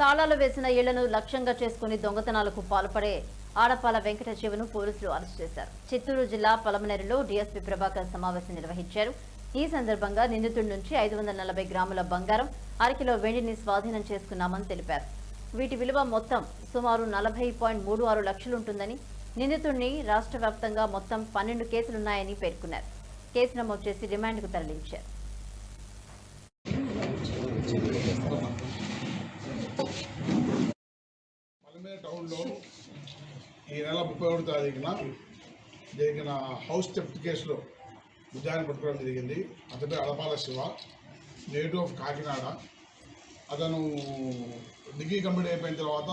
తాళాలు వేసిన ఇళ్ళను లక్ష్యంగా చేసుకుని దొంగతనాలకు పాల్పడే ఆడపాల వెంకట శివను పోలీసులు అరెస్ట్ చేశారు. చిత్తూరు జిల్లా పలమనేరులో డీఎస్పీ ప్రభాకర్ సమావేశం నిర్వహించారు. ఈ సందర్భంగా నిందితుడి నుంచి ఐదు వందల నలభై గ్రాముల బంగారం అరకిలో వెండిని స్వాధీనం చేసుకున్నామని తెలిపారు. వీటి విలువ మొత్తం సుమారు నలభై పాయింట్ మూడు ఆరు లక్షలుంటుందని నిందితుడిని రాష్ట్ర వ్యాప్తంగా మొత్తం పన్నెండు కేసులున్నాయని పేర్కొన్నారు. కేసు నమోదు చేసి రిమాండ్కు తరలించారు. పలమేర టౌన్లో ఈ నెల ముప్పై ఒకటి తారీఖున జరిగిన హౌస్ థెఫ్ట్ కేసులో ముద్దాయిని పట్టుకోవడం జరిగింది. అతని అడపాల శివ నేటివ్ ఆఫ్ కాకినాడ. అతను డిగ్రీ కంప్లీట్ అయిపోయిన తర్వాత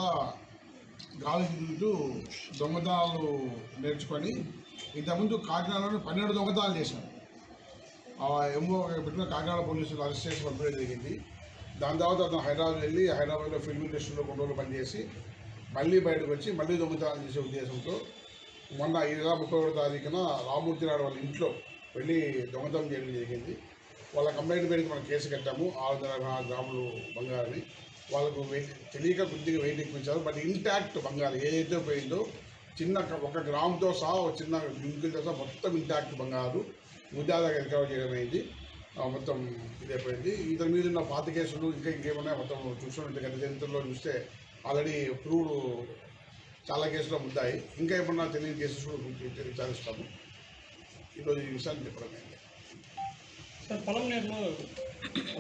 గాలి తిరుగుతూ దొంగతనాలు నేర్చుకొని ఇంతకుముందు కాకినాడలో పన్నెండు దొంగతనాలు చేశాను ఆ ఎంఓ పెట్టిన కాకినాడ పోలీసులు అరెస్ట్ చేసి పంపించడం జరిగింది. దాని తర్వాత అతను హైదరాబాద్ వెళ్ళి హైదరాబాద్లో ఫిల్మ్ ఇండస్ట్రీలో కొన్ని రోజులు పనిచేసి మళ్ళీ బయటకు వచ్చి మళ్ళీ దొంగతనాలు చేసే ఉద్దేశంతో మొన్న ఈ నెల ముప్పై ఒకటో తారీఖున రామూర్తి నాయుడు వాళ్ళ ఇంట్లో వెళ్ళి దొంగతనం చేయడం జరిగింది. వాళ్ళ కంప్లైంట్ పేరుకి మనం కేసు కట్టాము. ఆరు వందల గ్రాములు బంగారని వాళ్ళకు వెయిట్ తెలియక కొద్దిగా వెయిట్ ఎక్కించారు బట్ ఇంటాక్ట్ బంగారం ఏదైతే పోయిందో చిన్న ఒక గ్రామ్తో సహా ఒక చిన్న గింకులతో సహా మొత్తం ఇంటాక్ట్ బంగారు. ముద్దాగా రికవర్ చేయడం అయింది. మొత్తం ఇదైపోయింది. ఇతని మీద ఉన్న పాత కేసులు ఇంకా ఇంకేమన్నా మొత్తం చూసుకున్నట్టు గత చరిత్రలో చూస్తే ఆల్రెడీ ప్రూవ్డ్ చాలా కేసులో ముద్దాయి ఇంకా ఏమన్నా తెలియని కేసెస్ కూడా విచారిస్తాము. ఈరోజు ఈ విషయాన్ని చెప్పడం సార్ పొలంనేరులో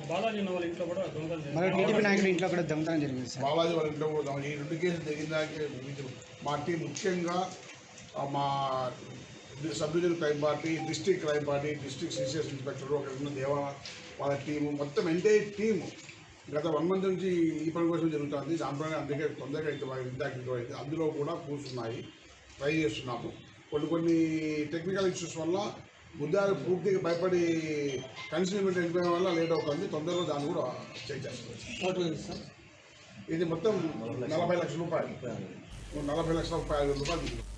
బాలాజీ ఇంట్లో కూడా దొంగతనం జరిగింది. టీడీపీ నాయకులు ఇంట్లో కూడా దొంగతనం జరిగింది సార్. బాలాజీ వారి ఇంట్లో కూడా ఈ రెండు కేసులు జరిగిన దానికి వీళ్ళు మా టీం ముఖ్యంగా మా sub division crime party district crime party district CCS inspector ఒక దేవా వాళ్ళ టీము మొత్తం ఎంటైర్ టీము గత వన్ మంత్ నుంచి ఈ పని కోసం జరుగుతుంది. దాంట్లోనే అందుకే తొందరగా ఇంత ఇందాక ఇంత అయింది అందులో కూడా కూర్చున్నాయి ట్రై చేస్తున్నాము. కొన్ని కొన్ని టెక్నికల్ ఇష్యూస్ వల్ల ముద్దాలు పూర్తిగా భయపడి కన్సూన్మెంట్ వెళ్ళిపోయడం వల్ల లేట్ అవుతుంది. తొందరలో దాన్ని కూడా చెక్ సార్. ఇది మొత్తం నలభై లక్షల రూపాయలు. నలభై లక్షల రూపాయల రూపాయలు.